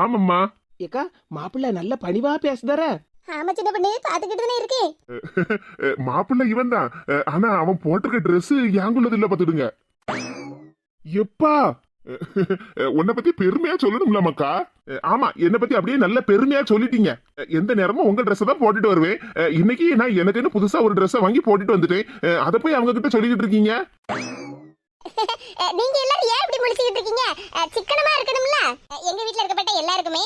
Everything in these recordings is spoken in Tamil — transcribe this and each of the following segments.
ஆமாம்மா. ஏக்கா மாப்பிள்ளை நல்ல பணிவா பேசுதார? ஆமா சின்ன பொண்ணு பாத்துக்கிட்டு தானே இருக்கேன் மாப்பிள்ள இவன் தான் ஆனா அவன் போட்டிருக்க Dress யாங்குள்ளது இல்ல பாத்துடுங்க எப்பா? உன்னை பத்தி பெருமையா சொல்லணும்ல மக்கா ஆமா என்னை பத்தி அப்படியே நல்ல பெருமையா சொல்லிட்டீங்க. எந்த நேரமும் உங்க Dress தான் போட்டுட்டு வருவேன். இன்னைக்கு நான் எனக்குன்னு புதுசா ஒரு Dress வாங்கி போட்டுட்டு வந்துட்டேன். அதை போய் அவங்க கிட்ட சொல்லிக்கிட்டு இருக்கீங்க? நீங்க எல்லாரும் ஏன் இப்படி முழிச்சுக்கிட்டு இருக்கீங்க? அஹ், சிக்கனமா இருக்கணும்ல? எங்க வீட்ல இருக்கப்பட்ட எல்லாருக்குமே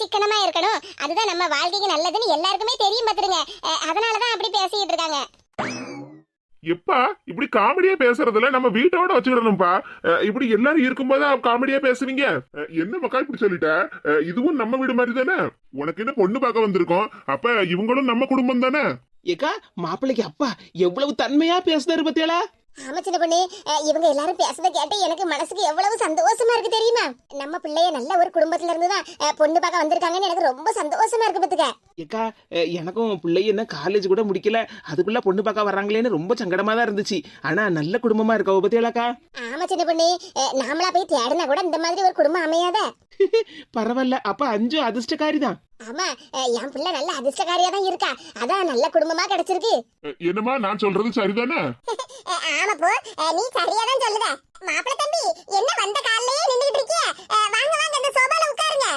சிக்கனமா இருக்கணும். அதுதான் நம்ம வாழ்க்கைக்கு நல்லதுன்னு எல்லாருக்குமே தெரியும் பாத்துருங்க. அதனாலதான் அப்படி பேசிக்கிட்டு இருக்காங்க. எப்பா இப்படி காமெடியா பேசுறதுல நம்ம வீட்டோட வச்சுக்கிடணும்ப்பா. இப்படி எல்லாரும் இருக்கும்போது காமெடியா பேசுவீங்க? என்ன மக்கா இப்படி சொல்லிட்ட? இதுவும் நம்ம வீடு மாதிரி தானே? உனக்கு என்ன பொண்ணு பார்க்க வந்திருக்கோம்? அப்ப இவங்களும் நம்ம குடும்பம் தானே? ஏக்கா மாப்பிள்ளைக்கு அப்பா எவ்வளவு தன்மையா பேசுதாரு பத்தியாளா? ஆமா சின்ன பொண்ணு. இவங்க எல்லாரும் பேசுறத கேட்டு எனக்கு மனசுக்கு எவ்வளவு சந்தோஷமா இருக்கு தெரியுமா? நம்ம பிள்ளைய நல்ல ஒரு குடும்பத்துல இருந்து தான் அஹ், பொண்ணு பார்க்க வந்திருக்காங்கன்னு எனக்கு ரொம்ப சந்தோஷமா இருக்கு பாத்துக்க. ஏக்கா எனக்கும் பிள்ளை என்ன காலேஜ் கூட முடிக்கல அதுக்குள்ள பொண்ணு பார்க்க வர்றாங்களேன்னு ரொம்ப சங்கடமா தான் இருந்துச்சு. ஆனா நல்ல குடும்பமா இருக்கா பத்தியாளாக்கா ஆமா சின்ன பொண்ணு. நாமளா போய் தேடினா கூட இந்த மாதிரி ஒரு குடும்பம் அமையாத. பரவாயில்ல அப்ப அஞ்சு அதிர்ஷ்டக்காரி தான் ஆமா என் பிள்ளை நல்ல அதிர்ஷ்டக்காரியா தான் இருக்கா. அதான் நல்ல குடும்பமா கிடைச்சிருக்கு. அஹ் என்னம்மா நான் சொல்றது சரிதானே? ஆமா போ. நீ சரியா தான் சொல்லுத. மாப்பிள தம்பி என்ன வந்த காலையே நின்னுட்டு இருக்கிய? வாங்க வாங்க இந்த சோபால உட்காருங்க.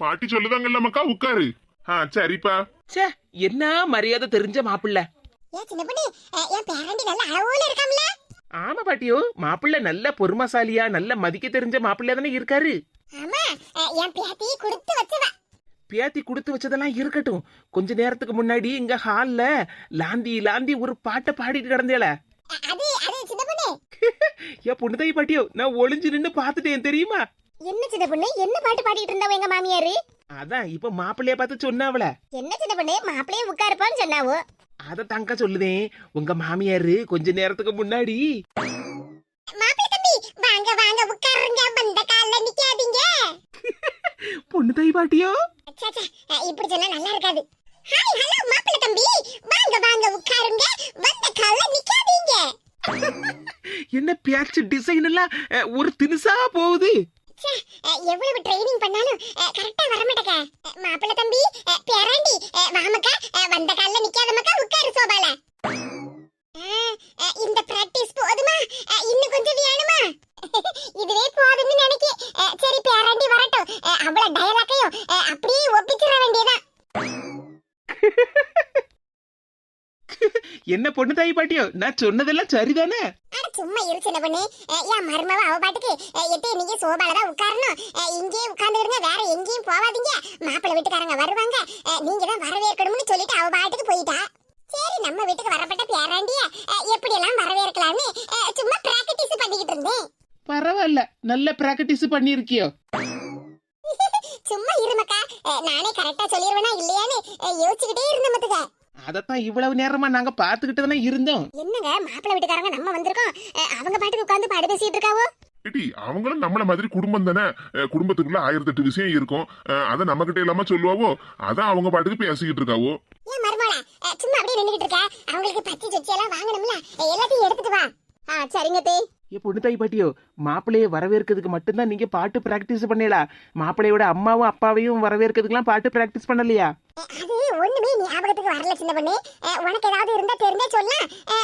பாட்டி சொல்லுதாங்கல்ல மக்கா உட்காரு. ஆ சரிப்பா. ச்சே என்ன மரியாதை தெரிஞ்ச மாப்பிள்ளை? ஏன் சின்ன பொண்ணு என் பேரண்டி நல்ல அளவுல இருக்காம்ல? ஆமா பாட்டியோ மாப்பிள்ளை நல்ல பொறுமசாலியா நல்ல மதிக்க தெரிஞ்ச மாப்பிள்ளை தானே இருக்காரு? ஆமா என் பேத்தி கொடுத்து வச்சவ. பேத்தி கொடுத்து வச்சதெல்லாம் இருக்கட்டும். கொஞ்ச நேரத்துக்கு முன்னாடி இங்க ஹால்ல லாந்தி லாந்தி ஒரு பாட்டை பாடிட்டு கிடந்தேல. ஏன் பொண்ணுதாய் பாட்டியோ நான் ஒளிஞ்சு நின்னு பாத்துட்டேன் தெரியுமா? என்ன சின்ன பொண்ணு? என்ன பாட்டு பாடிட்டு இருந்தாவோ எங்க மாமியாரு? அதான் இப்ப மாப்பிள்ளைய பார்த்து சொன்னாவல என்ன சின்ன பொண்ணு? மாப்பிளையே உட்காருப்பான்னு சொன்னாவோ? அத தங்க சொல்லுதேன். உங்க மாமியாரு கொஞ்ச நேரத்துக்கு முன்னாடி. மாப்பிள தம்பி வாங்க வாங்க உட்காருங்க. வந்த கால்ல நிக்காதீங்க. பொண்ணுதாய் பாட்டியோ அச்சா, அச்சா, அஹ், இப்படி சொன்னா நல்லா இருக்காது. ஹாய் ஹலோ மாப்பிள தம்பி. வாங்க வாங்க உட்காருங்க. வந்த கால்ல நிக்காதீங்க. என்ன பேச்சு டிசைன் எல்லாம் ஒரு தினுசா போகுது? எவ்வளவு ட்ரைனிங் பண்ணாலும் கரெக்டா வர மாட்டேங்க மாப்பிள தம்பி பேராண்டி. வாமக்கா வந்த கால்ல நிக்காத மக்கா உட்காரு சோபால. இந்த பிராக்டிஸ் போதுமா? இன்னும் கொஞ்சம் வேணுமா? இதுவே போதும்னு நினைக்கேன் அஹ், சரி பேராண்டி வரட்டும். அவ்வளவு டயலாக்கையும் அப்படியே ஒப்பிச்சிட வேண்டியதான் என்ன பொண்ணுதாய் பாட்டியோ? நான் சொன்னதெல்லாம் சரிதானே? சும்மா இரு சின்ன பொண்ணு. என் மருமவ அவ பாட்டுக்கு எத்தே நீங்க சோபால தான் உட்காரணும். இங்கேயே உட்கார்ந்துருங்க வேற எங்கேயும் போவாதீங்க. மாப்பிள்ளை வீட்டுக்காரங்க வருவாங்க. நீங்க தான் வரவேற்கணும்னு சொல்லிட்டு அவ பாட்டுக்கு போயிட்டா. சரி நம்ம வீட்டுக்கு வரப்பட்ட பேராண்டிய அஹ், எப்படியெல்லாம் வரவேற்கலாம்னு சும்மா பிராக்டிஸ் பண்ணிக்கிட்டு இருந்தேன். பரவாயில்ல. நல்ல பிராக்டிஸ் பண்ணிருக்கியோ சும்மா இருமக்கா. நானே கரெக்டா சொல்லிடுவேனா இல்லையான்னு யோசிச்சுக்கிட்டே இருந்தேன் மத்துக்க. அதத்தான் இவ்வளவு நேரமா நாங்க பாத்துக்கிட்டு தானே இருந்தோம். என்னங்க மாப்பிள்ளை வீட்டுக்காரங்க நம்ம வந்திருக்கோம். அவங்க பாட்டுக்கு உட்கார்ந்து பாடு பேசிட்டு இருக்காவோ? ஏடி அவங்களும் நம்மள மாதிரி குடும்பம் தானே? குடும்பத்துக்குள்ள ஆயிரத்தி எட்டு விஷயம் இருக்கும். அதை நம்ம கிட்ட இல்லாம சொல்லுவாவோ? அதான் அவங்க பாட்டுக்கு பேசிக்கிட்டு இருக்காவோ? ஏன் மருமோள சும்மா அப்படியே நின்னுகிட்டு இருக்க. அவங்களுக்கு பச்சை சொச்சி எல்லாம் வாங்கணும்ல. எல்லாத்தையும் எடுத்துட்டு வா. ஆ சரிங்க தே. ஏ பொண்ணு தாய் பாட்டியோ மாப்பிள்ளைய வரவேற்கிறதுக்கு மட்டும்தான் நீங்க பாட்டு பிராக்டிஸ் பண்ணல மாப்பிள்ளையோட அம்மாவும் அப்பாவையும் வரவேற்கிறதுக்குலாம் பாட்டு பிராக்டிஸ் பண்ணலையா? ஒண்ணுமே ஞாபகத்துக்கு வரல சின்ன பொண்ணு. உனக்கு ஏதாவது இருந்தா தெரிஞ்சா சொல்ல.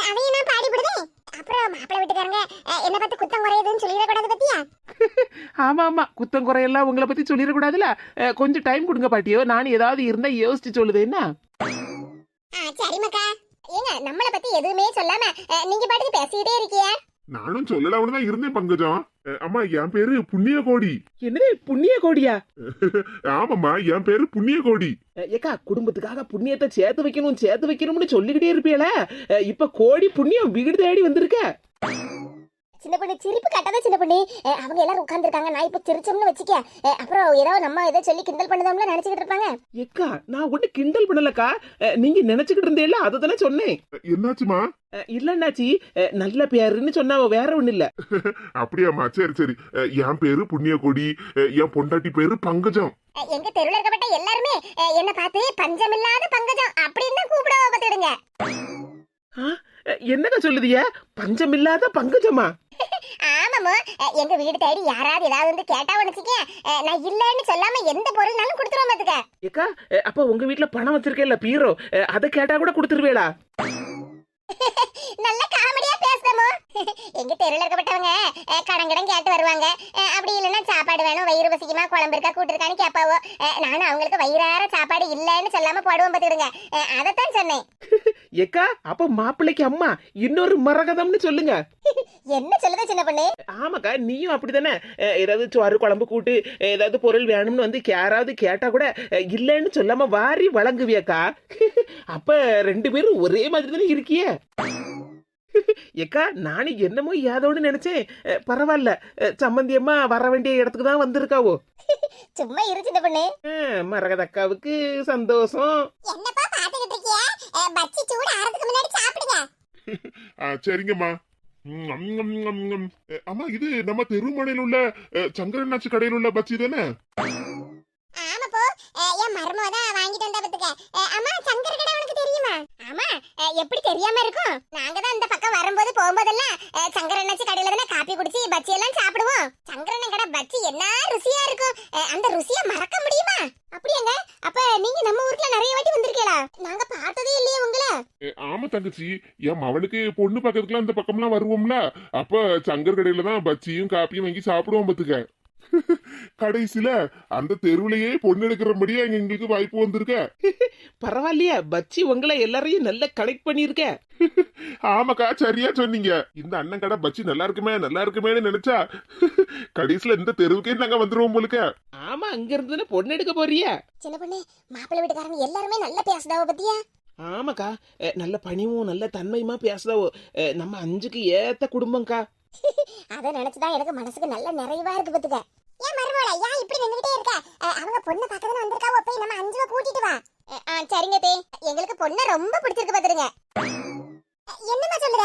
அதையும் நான் பாடிவிடுவேன். அப்புறம் மாப்பிள்ளை வீட்டுக்காரங்க என்ன பார்த்து குத்தம் குறையுதுன்னு சொல்லிடக்கூடாது பத்தியா? ஆமா ஆமா. குத்தம் குறையெல்லாம் உங்களை பத்தி சொல்லிடக்கூடாதுல. கொஞ்சம் டைம் கொடுங்க பாட்டியோ. நான் ஏதாவது இருந்தா யோசிச்சு சொல்லுது என்ன? ஆ சரி மக்கா. ஏங்க நம்மளை பத்தி எதுவுமே சொல்லாம நீங்க பாட்டுக்கு பேசிக்கிட்டே இருக்கியா. நானும் சொல்லலாம்னு தான் இருந்தேன் பங்கஜம். அம்மா என் பேரு புண்ணிய கோடி என்னது புண்ணிய கோடியா ஆமாம்மா என் பேரு புண்ணிய கோடி ஏக்கா குடும்பத்துக்காக புண்ணியத்தை சேர்த்து வைக்கணும் சேர்த்து வைக்கணும்னு சொல்லிக்கிட்டே இருப்பீல இப்ப கோடி புண்ணியம் வீடு தேடி வந்திருக்க. சின்ன பொண்ணு சிரிப்பு கட்டாத சின்ன பொண்ணு. அவங்க எல்லாரும் உட்கார்ந்துருக்காங்க. நான் இப்ப சிரிச்சோம்னு வச்சுக்க அப்புறம் ஏதோ நம்ம ஏதோ சொல்லி கிண்டல் பண்ணதோம்ல நினைச்சுக்கிட்டு இருப்பாங்க. ஏக்கா நான் ஒண்ணு கிண்டல் பண்ணலக்கா. நீங்க நினைச்சுக்கிட்டு இருந்தேல அதை தானே சொன்னேன். என்னாச்சுமா இல்லன்னாச்சி அஹ், நல்ல பேருன்னு சொன்னாவ வேற ஒண்ணு இல்ல. அப்படியாம்மா சரி சரி. என் பேரு புண்ணிய கோடி அஹ் என் பொண்டாட்டி பேரு பங்கஜம். எங்க தெருவில் இருக்கப்பட்ட எல்லாருமே என்ன பார்த்து பஞ்சமில்லாத பங்கஜம் அப்படின்னு தான் கூப்பிட பார்த்துடுங்க என்னக்கா சொல்லுதிய பஞ்சமில்லாத பங்கஜமா? ஆமாமோ அஹ் எங்க வீடு தேடி யாராவது ஏதாவது வந்து கேட்டா வச்சுக்க. நான் இல்லைன்னு சொல்லாம எந்த பொருள்னாலும் கொடுத்துருவோம் பாத்துக்க. ஏக்கா அப்ப உங்க வீட்ல பணம் வச்சிருக்கேல்ல பீரோ. அதை கேட்டா கூட கொடுத்துருவேளா? நல்ல காமெடியா பேசுதமோ எங்க தெருல இருக்கப்பட்டவங்க கடன் கடன் கேட்டு வருவாங்க. அப்படி இல்லைன்னா சாப்பாடு வேணும். வயிறு பசிக்குமா? குழம்பு இருக்கா? கூட்டு இருக்கான்னு கேட்பாவோ. நானும் அவங்களுக்கு வயிறார சாப்பாடு இல்லைன்னு சொல்லாம போடுவோம் பார்த்துடுங்க அதைத்தான் சொன்னேன். ஏக்கா அப்ப மாப்பிள்ளைக்கு அம்மா இன்னொரு மரகதம்னு சொல்லுங்க. என்ன சொல்லுது சின்ன பொண்ணு? ஆமாக்கா நீயும் அப்படிதானே? ஏதாவது சோறு குழம்பு கூட்டு ஏதாவது பொருள் வேணும்னு வந்து யாராவது கேட்டா கூட இல்லைன்னு சொல்லாம வாரி வழங்குவியாக்கா? அப்ப ரெண்டு பேரும் ஒரே மாதிரி தானே இருக்கியே? ஏக்கா நானும் என்னமோ ஏதோன்னு நினைச்சேன். பரவாயில்ல. சம்மந்தி அம்மா வர வேண்டிய இடத்துக்கு தான் வந்திருக்காவோ? சும்மா இரு சின்ன பொண்ணு. அஹ், மரகதக்காவுக்கு சந்தோஷம். என்னப்பா பாத்துக்கிட்டு இருக்கிய? பச்சி சூடு ஆறதுக்கு முன்னாடி சாப்பிடுங்க. ஆ, சரிங்கம்மா. ம், ம், ம், ம், ம். அ, ஆமா இது நம்ம தெருமனையில் உள்ள அ, சங்கரனாச்சி கடையில் உள்ள பச்சி தானே? என் மருமக தான் வாங்கிட்டு வந்தா பத்துக்க அஹ் அம்மா சங்கர் கடை உனக்கு தெரியுமா? ஆமா அஹ் எப்படி தெரியாம இருக்கும்? நாங்க தான் இந்த பக்கம் வரும்போது போகும்போதெல்லாம் அஹ் சங்கர் அண்ணாச்சி கடையில தானே காப்பி குடிச்சு பச்சி எல்லாம் சாப்பிடுவோம். சங்கர் அண்ணன் கடை பச்சி என்ன ருசியா இருக்கும்? அந்த ருசியை மறக்க முடியுமா? அப்படியாங்க. அப்ப நீங்க நம்ம ஊருக்குள்ள நிறைய வாட்டி வந்திருக்கீங்களா? நாங்க பார்த்ததே இல்லையே உங்களை. அ, ஆமா தங்கச்சி. என் மவளுக்கு பொண்ணு பக்கத்துக்குலாம் இந்த பக்கம்லாம் வருவோம்ல. அப்ப சங்கர் கடையில தான் பச்சியும் காப்பியும் வாங்கி சாப்பிடுவோம் பத்துக்க கடைசியில அந்த தெருவுலயே பொண்ணு எடுக்கிறபடியே எங்க எங்களுக்கு வாய்ப்பு வந்திருக்க. பரவாயில்லையா பச்சி உங்களை எல்லாரையும் நல்லா கனெக்ட் பண்ணியிருக்க ஆமாக்கா சரியா சொன்னீங்க. இந்த அண்ணன் கடை பச்சி நல்லா இருக்குமே நல்லா இருக்குமேன்னு நினைச்சா கடைசியில இந்த தெருவுக்கே நாங்க வந்துருவோம் போலுக்க. ஆமா அங்க இருந்து பொண்ணு எடுக்க போறியா? சின்ன பொண்ணு மாப்பிள்ளை வீட்டுக்காரங்க எல்லாருமே நல்லா பேசுதாவ பத்தியா? ஆமாக்கா நல்ல பணிவும் நல்ல தன்மையுமா பேசுதாவோ. நம்ம அஞ்சுக்கு ஏத்த குடும்பம்க்கா. அத நினைச்சுதான் எனக்கு மனசுக்கு நல்ல நிறைவா இருக்கு பத்துக்க. ஏன் மருமோள ஏன் இப்படி நின்னுகிட்டே இருக்க? அவங்க பொண்ணு பக்கத்துல வந்திருக்காவோ? போய் நம்ம அஞ்சுவ கூட்டிட்டு வா. சரிங்க தே. எங்களுக்கு பொண்ணை ரொம்ப பிடிச்சிருக்கு பாத்துருங்க. என்னமா சொல்லுற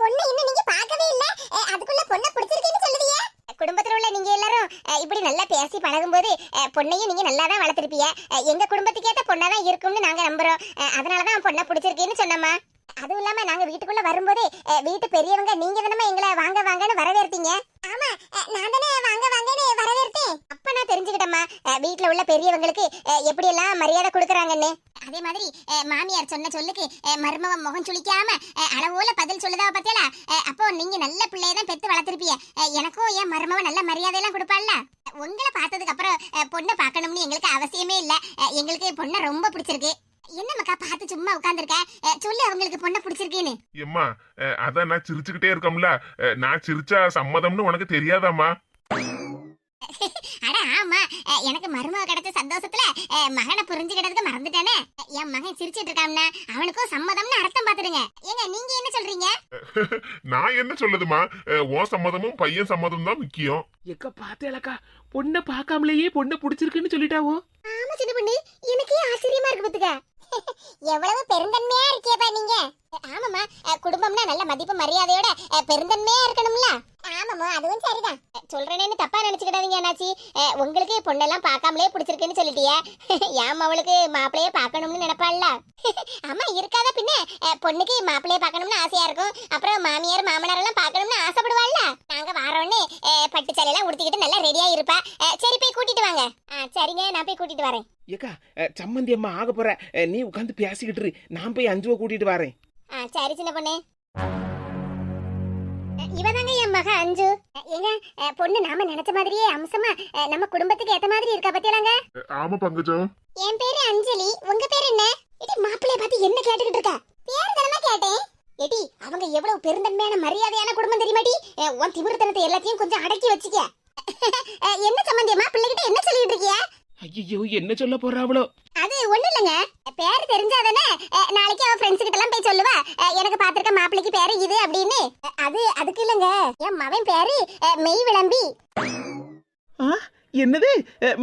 பொண்ணு இன்னும் நீங்க பார்க்கவே இல்ல. அதுக்குள்ள பொண்ணை பிடிச்சிருக்குன்னு சொல்லுதியே? குடும்பத்துல உள்ள நீங்க எல்லாரும் இப்படி நல்லா பேசி பழகும்போது போது பொண்ணையும் நீங்க நல்லா தான் வளர்த்திருப்பீங்க எங்க குடும்பத்துக்கு ஏத்த பொண்ணா தான் இருக்கும்னு நாங்க நம்புறோம். அதனாலதான் பொண்ணை பிடிச்சிருக்கேன்னு சொன்னம்மா. அதுவும் இல்லாம நாங்க வீட்டுக்குள்ள வரும்போதே வீட்டு பெரியவங்க நீங்க தானே எங்களை வாங்க வாங்கன்னு வரவேற்பீங்க ஆமா நான் தானே வாங்க வாங்கன்னு வரவேற்பேன் அப்ப நான் தெரிஞ்சுக்கிட்டேம்மா வீட்டுல உள்ள பெரியவங்களுக்கு எப்படி எல்லாம் மரியாதை கொடுக்குறாங்கன்னு. அதே மாதிரி மாமியார் சொன்ன சொல்லுக்கு மர்மவம் முகம் சுளிக்காம அஹ் அளவோல பதில் சொல்லுதா பத்தியலா அப்போ நீங்க நல்ல பிள்ளைய தான் பெத்து வளர்த்திருப்பீங்க. எனக்கும் என் மருமவன் நல்ல மரியாதை எல்லாம் கொடுப்பாள்ல? உங்களை பார்த்ததுக்கு அப்புறம் பொண்ணை பார்க்கணும்னு எங்களுக்கு அவசியமே இல்ல. எங்களுக்கு பொண்ணை ரொம்ப பிடிச்சிருக்கு. என்னமக்கா பார்த்து சும்மா உட்கார்ந்திருக்க? சொல்லி அவங்களுக்கு பொண்ணை பிடிச்சிருக்கேன்னு. எம்மா அதான் நான் சிரிச்சுக்கிட்டே இருக்கோம்ல. நான் சிரிச்சா சம்மதம்னு உனக்கு தெரியாதாம்மா? அட ஆமா. எனக்கு மருமக கிடைச்ச சந்தோஷத்துல மகனை புரிஞ்சுக்கிட்டதுக்கு மறந்துட்டானே. என் மகன் சிரிச்சிட்டு இருக்கான்னா அவனுக்கும் சம்மதம்னு அர்த்தம் பாத்துடுங்க ஏங்க நீங்க என்ன சொல்றீங்க? நான் என்ன சொல்லுதுமா உன் சம்மதமும் பையன் சம்மதம் தான் முக்கியம். எக்க பார்த்தேலக்கா பொண்ணை பார்க்காமலேயே பொண்ணை பிடிச்சிருக்குன்னு சொல்லிட்டாவோ? ஆமா சின்ன பொண்ணு. எனக்கே ஆச்சரியமா இருக்கு பாத்துக்க. எவ்வளவு பெருந்தன்மையா இருக்கியப்பா நீங்க. ஆமாமா குடும்பம்னா நல்ல மதிப்பு மரியாதையோட பெருந்தன்மையா இருக்கணும்ல. ஆமாமா அதுவும் சரிதான். அஹ் சொல்றேனேன்னு தப்பா நினைச்சுக்கிடாதீங்க அண்ணாச்சி. உங்களுக்கு பொண்ணெல்லாம் பார்க்காமலே பிடிச்சிருக்குன்னு சொல்லிட்டியே. ஏன் அவளுக்கு மாப்பிளையே பார்க்கணும்னு நினைப்பாள்ல? ஆமா இருக்காத பின்ன? பொண்ணுக்கு மாப்பிளைய பார்க்கணும்னு ஆசையா இருக்கும். அப்புறம் மாமியார் மாமனார் எல்லாம் பார்க்கணும்னு ஆசைப்படுவாள்ல? நாங்க வாரோன்னு பட்டு சேலையெல்லாம் உடுத்திக்கிட்டு நல்லா ரெடியா இருப்பா. சரி போய் கூட்டிட்டு வாங்க. சரிங்க நான் போய் கூட்டிட்டு வரேன். ஏக்கா சம்மந்தி அம்மா ஆக போற. நீ உட்காந்து பேசிக்கிட்டு. நான் போய் அஞ்சுவை கூட்டிட்டு வரேன். சரி சின்ன பொண்ணு. இவதாங்க என் மக அஞ்சு. ஏங்க பொண்ணு நாம நினைச்ச மாதிரியே அம்சமா நம்ம குடும்பத்துக்கு ஏத்த மாதிரி இருக்கா பத்தியலாங்க ஆமா பங்கஜம். என் பேரு அஞ்சலி உங்க பேர் என்ன? இடி மாப்பிள்ளைய பார்த்து என்ன கேட்டுக்கிட்டு இருக்க? பேர் தானமா கேட்டேன். எடி அவங்க எவ்வளவு பெருந்தன்மையான மரியாதையான குடும்பம் தெரியுமாடி உன் திமிர்த்தனத்தை எல்லாத்தையும் கொஞ்சம் அடக்கி வச்சுக்க. என்ன சம்பந்தியமா பிள்ளைகிட்ட என்ன சொல்லிட்டு இருக்கியா? ஐயோ என்ன சொல்ல போறாவளோ? அது ஒண்ணு இல்லைங்க. பேர் தெரிஞ்சாதானே? நாளைக்கு அவ ஃப்ரெண்ட்ஸ் கிட்ட எல்லாம் போய் சொல்லுவா. எனக்கு பாத்திருக்க மாப்பிள்ளைக்கு பேரு இது அப்படின்னு. அது அதுக்கு இல்லைங்க. என் மவன் பேரு மெய் விளம்பி. என்னது?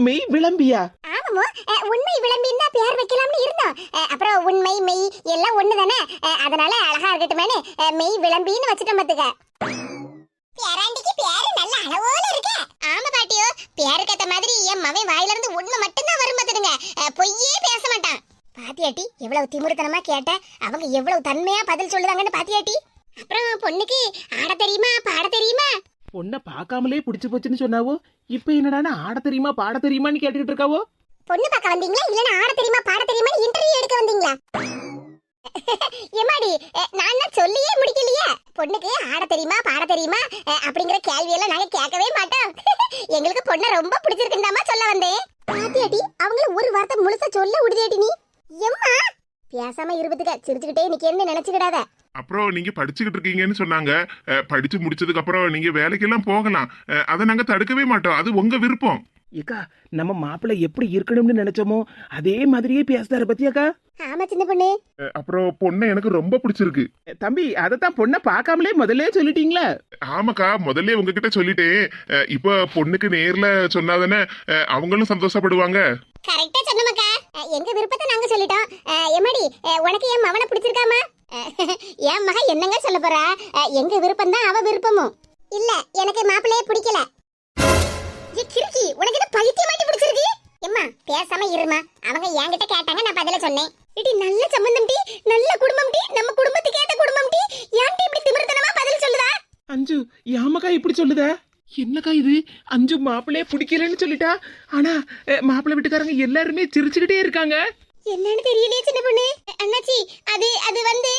மெய் விளம்பியா? ஆமாமோ. உண்மை விளம்பின்னு பேர் வைக்கலாம்னு இருந்தோம். அப்புறம் உண்மை மெய் எல்லாம் ஒண்ணு தானே அதனால அழகா இருக்கட்டுமேனு மெய் விளம்பின்னு வச்சுட்டோம் பாத்துக்க. பேராண்டிக்கு பேரு நல்ல அளவோல இருக்கு. ஆமா பாட்டியோ பேருக்கு ஏத்த மாதிரி என் மவன் வாயில இருந்து உண்மை மட்டும்தான் வரும் பாத்துடுங்க அஹ், பொய்யே பாத்தியாட்டி? எவ்வளவு திமிருத்தனமா கேட்ட? அவங்க எவ்வளவு தன்மையா பதில் சொல்லுதாங்கன்னு பாத்தியாட்டி? அப்புறம் பொண்ணுக்கு ஆட தெரியுமா பாட தெரியுமா? பொண்ணை பார்க்காமலே பிடிச்சு போச்சுன்னு சொன்னாவோ? இப்போ என்னடான்னா ஆட தெரியுமா பாட தெரியுமான்னு கேட்டுக்கிட்டு இருக்காவோ? பொண்ணு பார்க்க வந்தீங்களா? இல்லனா ஆட தெரியுமா பாட தெரியுமா இன்டர்வியூ எடுக்க வந்தீங்களா? அஹ், நான் தான் சொல்லியே முடிக்கலையே. பொண்ணுக்கு ஆட தெரியுமா பாட தெரியுமா அப்படிங்கிற கேள்வியெல்லாம் நாங்க கேட்கவே மாட்டோம். எங்களுக்கு பொண்ணை ரொம்ப பிடிச்சிருக்குண்டாமா சொல்ல வந்தேன். பாத்தியாடி அவங்கள ஒரு வார்த்தை முழுசா சொல்ல விடுதேடி நீ. எம்மா? பேசாம இருபதுக்க சிரிச்சுக்கிட்டே நிக்கேன்னு நினைச்சுக்கிடாத. அப்புறம் நீங்க படிச்சுக்கிட்டு இருக்கீங்கன்னு சொன்னாங்க. அஹ், படிச்சு முடிச்சதுக்கு அப்புறம் நீங்க வேலைக்கெல்லாம் போகலாம். அஹ், அதை நாங்க தடுக்கவே மாட்டோம். அது உங்க விருப்பம். ஏக்கா நம்ம மாப்பிள்ளை எப்படி இருக்கணும்னு நினைச்சோமோ அதே மாதிரியே பேசுறாரு பத்தியாக்கா? ஆமா சின்ன பொண்ணு. அப்புறம் பொண்ணை எனக்கு ரொம்ப பிடிச்சிருக்கு. தம்பி அதைத்தான் பொண்ணை பார்க்காமலே முதல்ல சொல்லிட்டீங்களா? ஆமாக்கா முதல்ல உங்ககிட்ட சொல்லிட்டேன். இப்போ பொண்ணுக்கு நேர்ல சொன்னாதானே அவங்களும் சந்தோஷப்படுவாங்க? கரெக்டா சொன்னமாக்கா. எங்க விருப்பத்தை நாங்க சொல்லிட்டோம். எம்மாடி உனக்கு என் மவனை பிடிச்சிருக்காமா? என் மகன் என்னங்க சொல்ல போறா? எங்க விருப்பம் தான் அவ விருப்பமும். இல்ல எனக்கு மாப்பிள்ளையே பிடிக்கல. ஏ கிறுக்கி உனக்கு என்ன பைத்தியமாட்டி பிடிச்சிருக்கு? எம்மா பேசாம இருமா. அவங்க என்கிட்ட கேட்டாங்க நான் பதில சொன்னேன். இடி நல்ல சம்பந்தம் டி நல்ல குடும்பம் டி நம்ம குடும்பத்துக்கு ஏத்த குடும்பம் டி. ஏன்டி இப்படி திமிர்த்தனமா பதில் சொல்லுதா? அஞ்சு யாமக்கா இப்படி சொல்லுத? என்னக்கா இது? அஞ்சு மாப்பிள்ளையே பிடிக்கலன்னு சொல்லிட்டா? ஆனா மாப்பிள்ளை வீட்டுக்காரங்க எல்லாருமே சிரிச்சுக்கிட்டே இருக்காங்க. என்னன்னு தெரியலையே சின்ன பொண்ணு. அண்ணாச்சி அது அது வந்து.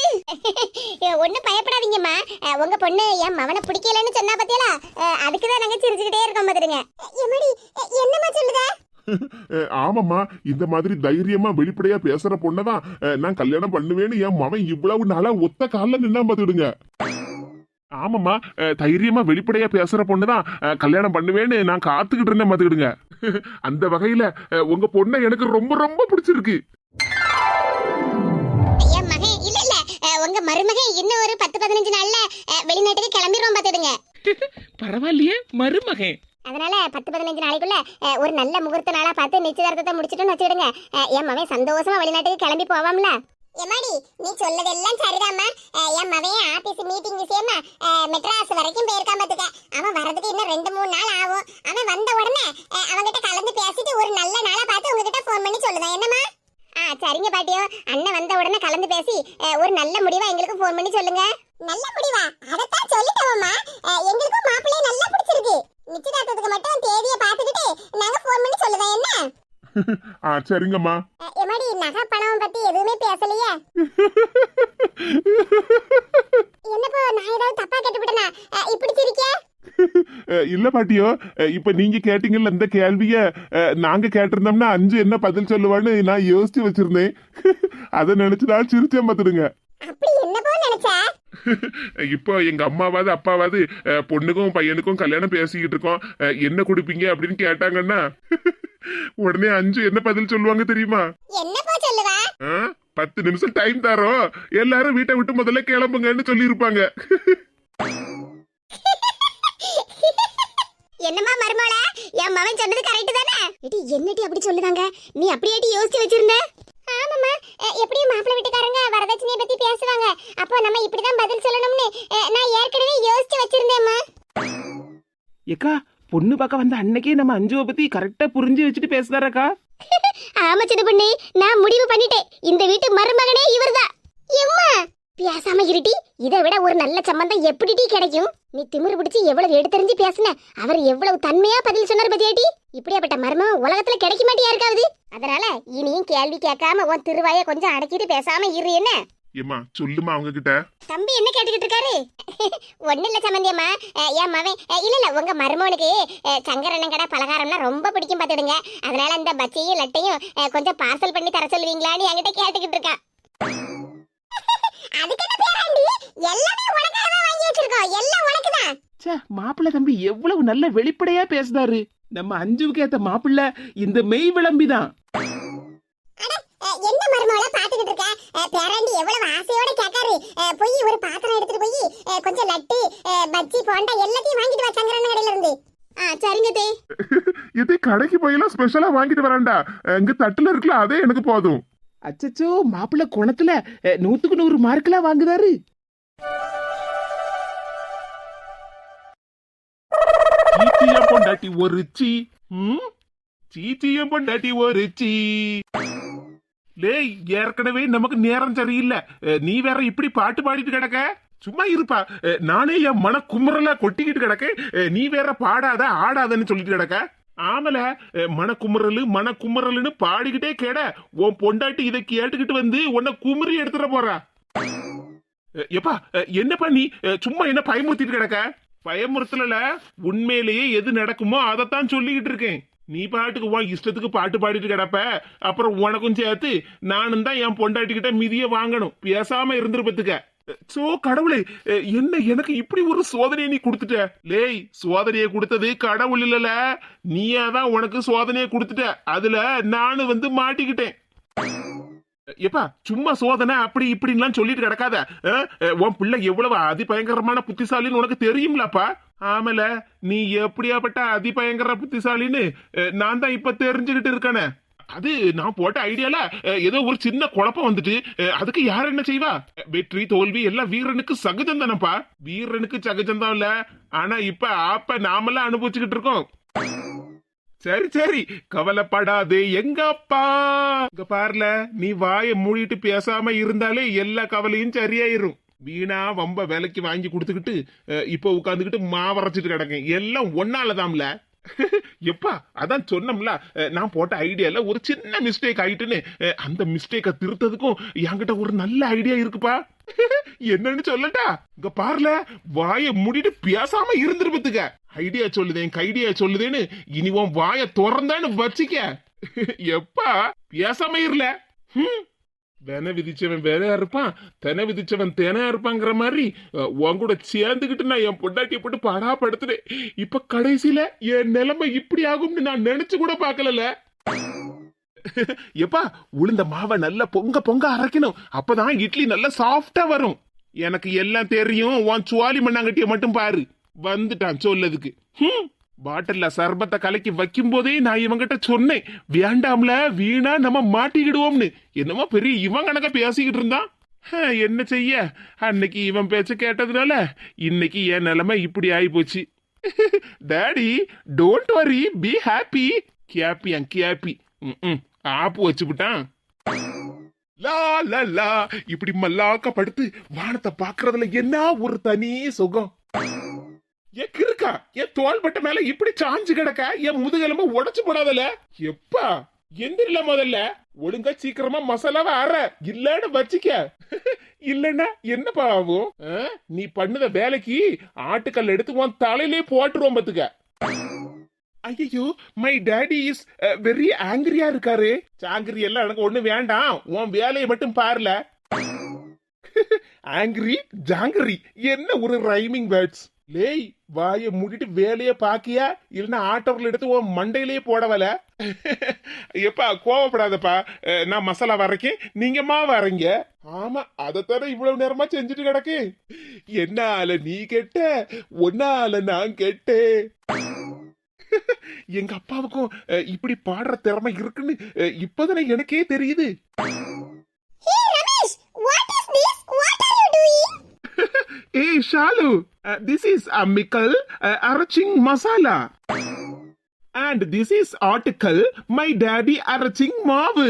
ஒன்னும் பயப்படாதீங்கம்மா. உங்க பொண்ணு என் மவனை பிடிக்கலன்னு சொன்னா பத்தியலா? அதுக்கு தான் நாங்க சிரிச்சுக்கிட்டே இருக்கோம் பாத்துருங்க எம்மடி என்னம்மா சொல்லுதா? ஆமாம்மா இந்த மாதிரி தைரியமா வெளிப்படையா பேசுற பொண்ணதான் நான் கல்யாணம் பண்ணுவேன்னு என் மவன் இவ்வளவு நாளா ஒத்த கால்ல நின்னா பாத்துடுங்க ஆமாம்மா தைரியமா வெளிப்படையா பேசுற பொண்ணுதான் கல்யாணம் பண்ணுவேன்னு நான் காத்துக்கிட்டு இருந்தேன் பாத்துக்கிடுங்க அந்த வகையில உங்க பொண்ணை எனக்கு ரொம்ப ரொம்ப பிடிச்சிருக்கு. என் மகன் இல்ல இல்ல. அஹ், உங்க மருமகன் இன்னும் ஒரு பத்து பதினஞ்சு நாள்ல வெளிநாட்டுக்கு கிளம்பிடுவோம் பாத்துடுங்க பரவாயில்லையே மருமகன் அதனால பத்து பதினஞ்சு நாளைக்குள்ள ஒரு நல்ல முகூர்த்த நாளா பார்த்து நிச்சயதார்த்தத்தை முடிச்சிட்டோம்னு வச்சுடுங்க என் மகன் சந்தோஷமா வெளிநாட்டுக்கு கிளம்பி போவாம்ல. எம்மாடி நீ சொல்லதெல்லாம் சரிதாம்மா. என் மகன் ஆபீஸ் மீட்டிங் விஷயமா மெட்ராஸ் வரைக்கும் போயிருக்கான் பாத்துக்க அவன் வரதுக்கு இன்னும் ரெண்டு மூணு நாள் ஆகும். அவன் வந்த உடனே அஹ், அவன்கிட்ட கலந்து பேசிட்டு ஒரு நல்ல நாளா பார்த்து உங்ககிட்ட ஃபோன் பண்ணி சொல்லுதான் என்னம்மா? ஆ சரிங்க பாட்டியோ. அண்ணன் வந்த உடனே கலந்து பேசி அஹ், ஒரு நல்ல முடிவா எங்களுக்கு ஃபோன் பண்ணி சொல்லுங்க. நல்ல முடிவா? அதத்தான் சொல்லிட்டோம்மா. எங்களுக்கும் மாப்பிள்ளைய நல்லா பிடிச்சிருக்கு. நிச்சயதார்த்தத்துக்கு மட்டும் தேதியை பார்த்துக்கிட்டு நாங்க ஃபோன் பண்ணி சொல்லுவேன் என்ன? ஆ சரிங்கம்மா. அஹ், எம்மாடி நகை பணம் பத்தி எதுவுமே பேசலையே? என்னப்போ நான் ஏதாவது தப்பா கேட்டுவிட்டனா? இப்படி சிரிக்க இல்ல பாட்டியோ இப்ப நீங்க கேட்டீங்கல்ல இந்த கேள்விய நாங்க கேட்டிருந்தோம்னா அஞ்சு என்ன பதில் சொல்லுவான்னு நான் யோசிச்சு வச்சிருந்தேன். அதை நினைச்சு நான் சிரிச்சேன் பாத்துடுங்க அப்படி என்னப்போ நினைச்ச? இப்போ எங்க அம்மாவாது அப்பாவாது பொண்ணுக்கும் பையனுக்கும் கல்யாணம் பேசிக்கிட்டு இருக்கோம். என்ன கொடுப்பீங்க அப்படின்னு கேட்டாங்கன்னா உடனே அஞ்சு என்ன பதில் சொல்லுவாங்க தெரியுமா? என்னப்போ சொல்லுவா? ஆ? பத்து நிமிஷம் டைம் தரோம். எல்லாரும் வீட்டை விட்டு முதல்ல கிளம்புங்கன்னு சொல்லியிருப்பாங்க. என்னம்மா மருமோள என் மவன் சொன்னது கரெக்ட் தானே? இடி என்னடி அப்படி சொல்லுதாங்க? நீ அப்படியேடி யோசிச்சு வச்சிருந்த? ஆமாம்மா. அஹ், எப்படியும் மாப்பிள்ளை வீட்டுக்காரங்க வரதட்சணையை பத்தி பேசுவாங்க. அப்போ நம்ம இப்படிதான் பதில் சொல்லணும்னு அஹ், நான் ஏற்கனவே யோசிச்சு வச்சிருந்தேம்மா. ஏக்கா பொண்ணு பார்க்க வந்த அன்னைக்கே நம்ம அஞ்சுவை பத்தி கரெக்டா புரிஞ்சு வச்சுட்டு பேசுதாரக்கா? ஆமா சின்ன பொண்ணு நான் முடிவு பண்ணிட்டேன். இந்த வீட்டு மருமகனே இவர்தான். எம்மா? பேசாம இருட்டி இதை விட ஒரு நல்ல சம்பந்தம் எப்படிடி கிடைக்கும்? நீ திமிரு பிடிச்சி எவ்வளவு எடுத்தறிஞ்சு பேசுன? அவர் எவ்வளவு தன்மையா பதில் சொன்னார் பத்தியாட்டி இப்படியாப்பட்ட மர்மம் உலகத்துல கிடைக்க மாட்டியா இருக்காது அதனால இனியும் கேள்வி கேட்காம உன் திருவாய கொஞ்சம் அடக்கிட்டு பேசாம இரு என்ன? ஏமா சொல்லுமா அவங்க கிட்ட தம்பி என்ன கேட்டுக்கிட்டு இருக்காரு? ஒண்ணு இல்ல சம்பந்தியம்மா என் மவன் இல்ல இல்ல உங்க மருமகனுக்கு அஹ், சங்கரண்ணன் கடை பலகாரம்னா ரொம்ப பிடிக்கும் பாத்துடுங்க அதனால அந்த பச்சையும் லட்டையும் கொஞ்சம் பார்சல் பண்ணி தர சொல்லுவீங்களான்னு என்கிட்ட கேட்டுக்கிட்டு இருக்கான் அதுக்கு என்ன பேராண்டி எல்லாமே உனக்காக தான் வாங்கி வச்சிருக்கோம். எல்லாம் உனக்கு தான் ச்சே மாப்பிள்ளை தம்பி எவ்வளவு நல்ல வெளிப்படையா பேசுதாரு நம்ம அஞ்சுவுக்கு ஏத்த மாப்பிள்ளை இந்த மெய் விளம்பிதான். என்ன மருமகளை பாத்துக்கிட்டு இருக்க? பேராண்டி எவ்வளவு ஆசையோட கேட்காரு அஹ், போய் ஒரு பாத்திரம் எடுத்துட்டு போய் கொஞ்சம் லட்டு பஜ்ஜி போண்டா எல்லாத்தையும் வாங்கிட்டு வா சங்கரண்ணன் கடையில இருந்து. ஆ சரிங்க தே. இது கடைக்கு போயெல்லாம் ஸ்பெஷலா வாங்கிட்டு வரேன்டா இங்க தட்டுல இருக்குல்ல அதே எனக்கு போதும். அச்சச்சோ மாப்பிள்ளை குணத்துல நூத்துக்கு நூறு மார்க்கெல்லாம் வாங்குதாரு சீச்சிய பொண்டாட்டி ஒரு சீ ம்? சீச்சிய பொண்டாட்டி ஒரு சீ. லேய் ஏற்கனவே நமக்கு நேரம் சரியில்லை. நீ வேற இப்படி பாட்டு பாடிட்டு கிடக்க? சும்மா இருப்பா. நானே என் மன குமுறலா கொட்டிக்கிட்டு கிடக்க. நீ வேற பாடாத ஆடாதன்னு சொல்லிட்டு கிடக்க. ஆமல. மன குமுறலு மன குமுறலுன்னு பாடிக்கிட்டே கேட. உன் பொண்டாட்டி இதை கேட்டுக்கிட்டு வந்து உன்னை குமுறி எடுத்துட போறா. எப்பா என்னப்பா நீ? சும்மா என்ன பயமுறுத்திட்டு கிடக்க? பயமுறுத்தல உண்மையிலேயே எது நடக்குமோ அதைத்தான் சொல்லிக்கிட்டு இருக்கேன். நீ பாட்டுக்கு உன் இஷ்டத்துக்கு பாட்டு பாடிட்டு கிடப்ப. அப்புறம் உனக்கும் சேர்த்து நானும் தான் என் பொண்டாட்டிக்கிட்ட மிதிய வாங்கணும். பேசாம இருந்திருப்பத்துக்க சோ கடவுளே என்ன எனக்கு இப்படி ஒரு சோதனையை நீ கொடுத்துட்ட? லேய் சோதனையை கொடுத்தது கடவுள் இல்லல. நீயா தான் உனக்கு சோதனையை கொடுத்துட்ட. அதுல நானு வந்து மாட்டிக்கிட்டேன். எப்பா சும்மா சோதனை அப்படி இப்படின்லாம் சொல்லிட்டு கிடக்காத. உன் பிள்ளை எவ்வளவு அதிபயங்கரமான புத்திசாலின்னு உனக்கு தெரியும்லப்பா. ஆமல நீ எப்படியாப்பட்ட அதிபயங்கர புத்திசாலின்னு நான் தான் இப்ப தெரிஞ்சுக்கிட்டு இருக்கானே. அது நான் போட்ட ஐடியால ஏதோ ஒரு சின்ன குழப்பம் வந்துட்டு அதுக்கு யார் என்ன செய்வா? வெற்றி தோல்வி எல்லாம் வீரனுக்கு சகஜம் தானப்பா வீரனுக்கு சகஜம் தான் இல்ல. ஆனா இப்ப ஆப்ப நாமெல்லாம் அனுபவிச்சுக்கிட்டு இருக்கோம். சரி சரி கவலைப்படாது எங்க அப்பா? இங்க பாருல நீ வாயை மூடிட்டு பேசாம இருந்தாலே எல்லா கவலையும் சரியாயிரும். வீணா வம்ப விலைக்கு வாங்கி கொடுத்துக்கிட்டு இப்போ உட்காந்துக்கிட்டு மாவரைச்சிட்டு கிடக்கேன். எல்லாம் ஒன்னாலதாம்ல? எப்பா அதான் சொன்னோம்ல நான் போட்ட ஐடியால ஒரு சின்ன மிஸ்டேக் ஆயிட்டுன்னு. அந்த மிஸ்டேக்கை திருத்ததுக்கும் என்கிட்ட ஒரு நல்ல ஐடியா இருக்குப்பா. என்னன்னு சொல்லட்டா? இங்க பாருல வாயை முடிட்டு பேசாம இருந்துருப்பத்துக்க ஐடியா சொல்லுதேன் கைடியா சொல்லுதேன்னு இனி உன் வாயை திறந்தான்னு வச்சிக்க. எப்பா பேசாம இருல. ஹம். வென விதிச்சவன் வேலையா இருப்பான் தென விதிச்சவன் தேனையா இருப்பாங்கிற மாதிரி உன் கூட சேர்ந்துக்கிட்டு நான் என் பொண்டாட்டியை போட்டு பாடா படுத்துறேன் இப்ப கடைசியில என் நிலைமை இப்படி ஆகும்னு நான் நினைச்சு கூட பாக்கல எப்பா உளுந்த மாவை நல்லா பொங்க பொங்க அரைக்கணும். அப்பதான் இட்லி நல்லா சாஃப்டா வரும். எனக்கு எல்லாம் தெரியும் உன் சுவாலி மண்ணாங்கட்டிய மட்டும் பாரு. வந்துட்டான் சொல்லதுக்கு. பாட்டில்ல சர்பத்தை கலக்கி வைக்கும் போதே நான் இவங்கிட்ட சொன்னேன் வேண்டாம்ல வீணா நம்ம மாட்டிக்கிடுவோம்னு. என்னமோ பெரிய இவன் கணக்க பேசிக்கிட்டு இருந்தான். என்ன செய்ய? அன்னைக்கு இவன் பேச்ச கேட்டதுனால இன்னைக்கு என் நிலைமை இப்படி ஆகி போச்சு daddy don't worry be happy happy அங் கேப்பி ம் ஆப்பு வச்சுவிட்டான் லா லா லா. இப்படி மல்லாக்க படுத்து வானத்தை பாக்குறதுல என்ன ஒரு தனி சுகம்? ஏன் கிருக்கா என் தோள்பட்ட மேல இப்படி சாஞ்சு கிடக்க? என் முதுகெலும்பு உடைச்சு போடாதல? எப்பா? எந்திரில முதல்ல. ஒழுங்கா சீக்கிரமா மசாலாவை அற. இல்லன்னு வச்சிக்க. இல்லன்னா என்னப்பா ஆகும் ஆ? நீ பண்ணுத வேலைக்கு ஆட்டுக்கல் எடுத்து உன் தலையிலே போட்டுருவோம் பத்துக்க. ஐயோ மை டேடி இஸ் வெரி ஆங்கிரியா இருக்காரு. சாங்கிரி எல்லாம் எனக்கு ஒண்ணு வேண்டாம். உன் வேலையை மட்டும் பாருல. ஆங்கிரி ஜாங்கிரி. என்ன ஒரு ரைமிங் வேர்ட்ஸ் லேய் வாயை மூடிட்டு வேலையை பாக்கியா? இல்லைன்னா ஆட்டோவில் எடுத்து உன் மண்டையிலேயே போடவல எப்பா கோவப்படாதப்பா. நான் மசாலா வரைக்கேன். நீங்க மாவு அரைங்க. ஆமா அதைத்தானே இவ்வளவு நேரமா செஞ்சுட்டு கிடக்கு. என்னால நீ கெட்ட ஒன்னால நான் கெட்டேன் எங்க அப்பாவுக்கும் இப்படி பாடுற திறமை இருக்குன்னு இப்பதானே எனக்கே தெரியுது. ஏய் ஷாலு திஸ் இஸ் அம்மிக்கல் அரச்சிங் மசாலா அண்ட் திஸ் இஸ் ஆட்டுக்கல் மை டாடி அரச்சிங் மாவு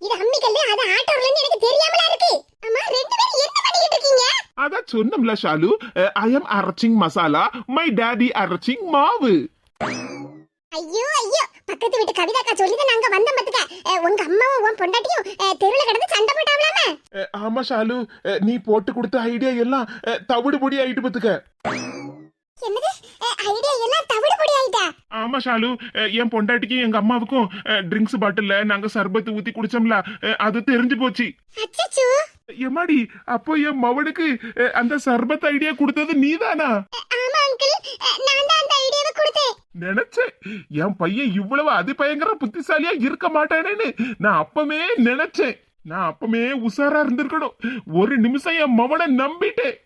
இது அம்மிக்கல்லு அது ஆட்டோர்லன்னு எனக்கு தெரியாமலா இருக்கு. அம்மா ரெண்டு பேரும் என்ன பண்ணிட்டு இருக்கீங்க? அதான் சொன்னோம்ல ஷாலு ஐ எம் அரச்சிங் மசாலா மை டாடி அரச்சிங் மாவு ஐயோ ஐயோ. பக்கத்து வீட்டு கவிதாக்கா சொல்லிதான் நாங்க வந்தோம் பாத்துக்க உங்க அம்மாவும் உன் பொண்டாட்டியும் அஹ், தெருவுல கிடந்து சண்டை போட்டாவலாமே ஆமா ஷாலு. நீ போட்டு கொடுத்த ஐடியா எல்லாம் தவிடு பொடி ஆயிட்டு பத்துக்க என்னது? ஐடியா எல்லாம் தவிடு பொடி ஆயிட்டா? ஆமா ஷாலு. என் பொண்டாட்டிக்கும் எங்க அம்மாவுக்கும் ட்ரிங்க்ஸ் பாட்டில்ல நாங்க சர்பத்து ஊத்தி குடிச்சோம்ல அது தெரிஞ்சு போச்சு. அச்சச்சோ. எம்மாடி அப்போ என் மவனுக்கு அந்த சர்பத் ஐடியா கொடுத்தது நீதானா? ஆமா அங்கிள் நான் தான் அந்த ஐடியாவை கொடுத்தேன். நினைச்சேன். என் பையன் இவ்வளவு அதிபயங்கர புத்திசாலியா இருக்க மாட்டானேன்னு நான் அப்பவே நினைச்சேன். நான் அப்பவே உஷாரா இருந்திருக்கணும். ஒரு நிமிஷம் என் மவனை நம்பிட்டேன்.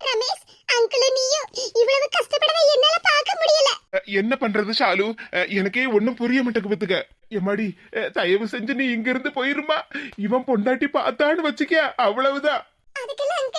ரமேஷ் அங்கிள் நீயும் இவ்வளவு கஷ்டப்படவே என்னால பார்க்க முடியல. அஹ், என்ன பண்றது ஷாலு? எனக்கே ஒண்ணும் புரிய மாட்டேங்க பத்துக்க எம்மாடி தயவு செஞ்சு நீ இங்க இருந்து போயிருமா? இவன் பொண்டாட்டி பார்த்தான்னு வச்சுக்க அவ்வளவுதான். அதுக்கெல்லாம்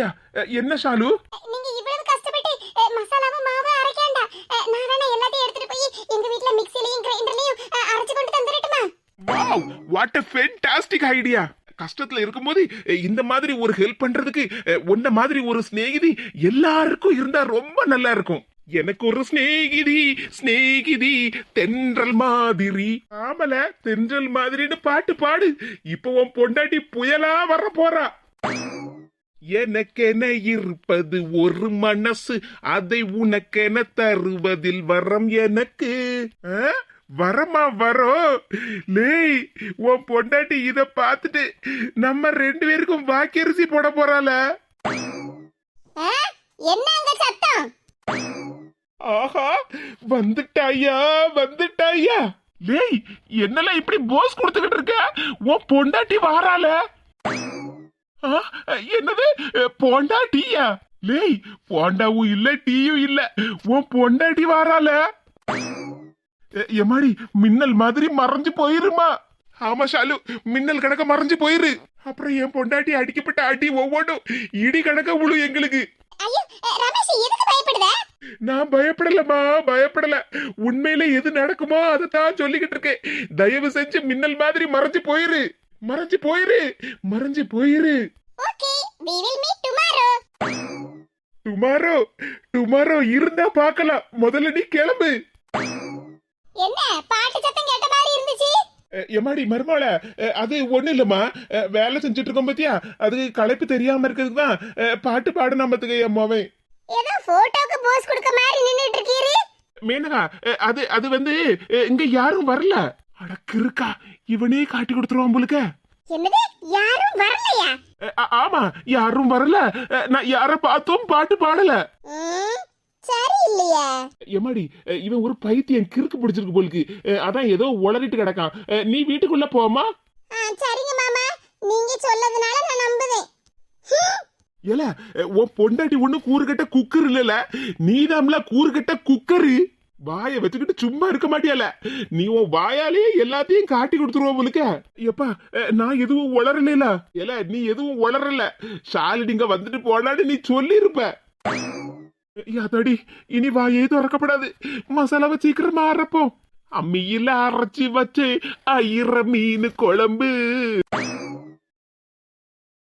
அப்படியா என்ன ஷாலு நீங்க இவ்வளவு கஷ்டப்பட்டு மசாலாவும் மாவு அரைக்கேண்டா நான் வேணா எல்லாத்தையும் எடுத்துட்டு போய் எங்க வீட்ல மிக்ஸிலையும் கிரைண்டர்லயும் அரைச்சு கொண்டு தந்துடட்டுமா? Wow what a fantastic idea கஷ்டத்துல இருக்கும்போது இந்த மாதிரி ஒரு ஹெல்ப் பண்றதுக்கு உன்ன மாதிரி ஒரு சிநேகிதி எல்லாருக்கும் இருந்தா ரொம்ப நல்லா இருக்கும். எனக்கு ஒரு ஸ்நேகிதி ஸ்நேகிதி தென்றல் மாதிரி. ஆமல தென்றல் மாதிரின்னு பாட்டு பாடு. இப்போ உன் பொண்டாட்டி புயலா வர போறா. எனக்கென இருப்பது ஒரு மனசு அதை உனக்கென தருவதில் வரம் எனக்கு? வரமா வரோம் லேய் உன் பொண்டாட்டி இத பார்த்துட்டு நம்ம ரெண்டு பேருக்கும் வாக்கரிசி போட போறாள. ஆ? என்ன அங்க சத்தம்? ஆஹா வந்துட்டாயா வந்துட்டாயா. லேய் என்னெல்லாம் இப்படி போஸ் கொடுத்துக்கிட்டு இருக்க? உன் பொண்டாட்டி வாரால ஆ, என்னது? பொண்டாட்டியா லேய் போண்டாவும் இல்ல டீயும் இல்ல. உன் பொண்டாட்டி வாரால எ- எம்மாடி மின்னல் மாதிரி மறைஞ்சு போயிருமா? ஆமா ஷாலு மின்னல் கணக்க மறைஞ்சு போயிரு. அப்புறம் என் பொண்டாட்டி அடிக்கப்பட்ட அடி ஒவ்வொன்றும் இடி கணக்க விழு எங்களுக்கு. நான் பயப்படலம்மா பயப்படல. உண்மையில எது நடக்குமோ அதை தான் சொல்லிக்கிட்டு இருக்கேன். தயவு செஞ்சு மின்னல் மாதிரி மறைஞ்சு போயிரு. மறைஞ்சு போயிரு மறைஞ்சு போயிரு. Okay we will meet tomorrow. Tomorrow tomorrow இருந்தா பார்க்கலாம். முதல்ல நீ கிளம்பு. என்ன பாட்டு சத்தம் கேட்ட மாதிரி இருந்துச்சு? எம்மாடி மருமாள அது ஒண்ணு இல்லம்மா. அஹ், வேலை செஞ்சுட்டு இருக்கோம் பாத்தியா? அது களைப்பு தெரியாம இருக்கிறதுக்கு தான் அஹ், பாட்டு பாடு நம்மத்துக்கு என் மோவன் ஏதோ போட்டோக்கு போஸ் கொடுக்க மாதிரி நின்னுட்டு இருக்கீரு. மேனகா அஹ், அது அது வந்து அஹ், இங்க யாரும் வரல. அடக்கு இருக்கா இவனே காட்டி கொடுத்துருவான் போலுக்க. என்னது? யாரும் வரலையா? ஆமா யாரும் வரல. நான் யார பார்த்தும் பாட்டு பாடல. ம், சரி இல்லையா எம்மாடி இவன் ஒரு பைத்தியம் கிறுக்கு பிடிச்சிருக்கு போலுக்கு. அதான் ஏதோ உளறிட்டு கிடக்கான். நீ வீட்டுக்குள்ள போமா சரிங்க மாமா. நீங்க சொல்லதுனால நான் நம்புவேன். ஏல உன் பொண்டாட்டி ஒண்ணு கூறுகட்ட குக்கர் இல்லல. நீதாம்ல கூறுகட்ட குக்கரு. வாய வச்சுக்கிட்டு சும்மா இருக்க மாட்டியால? நீ உன் வாயாலே எல்லாத்தையும் காட்டி கொடுத்துருவோம் உங்களுக்கு எப்பா நான் எதுவும் உளரல ஏல நீ எதுவும் உளரல ஷாலிடிங்க வந்துட்டு போனான்னு நீ சொல்லி இருப்ப யாதடி இனி வாயே திறக்கப்படாது. மசாலாவை சீக்கிரமா அரைப்போம். அம்மியில அரைச்சி வச்சு ஐர மீன் குழம்பு.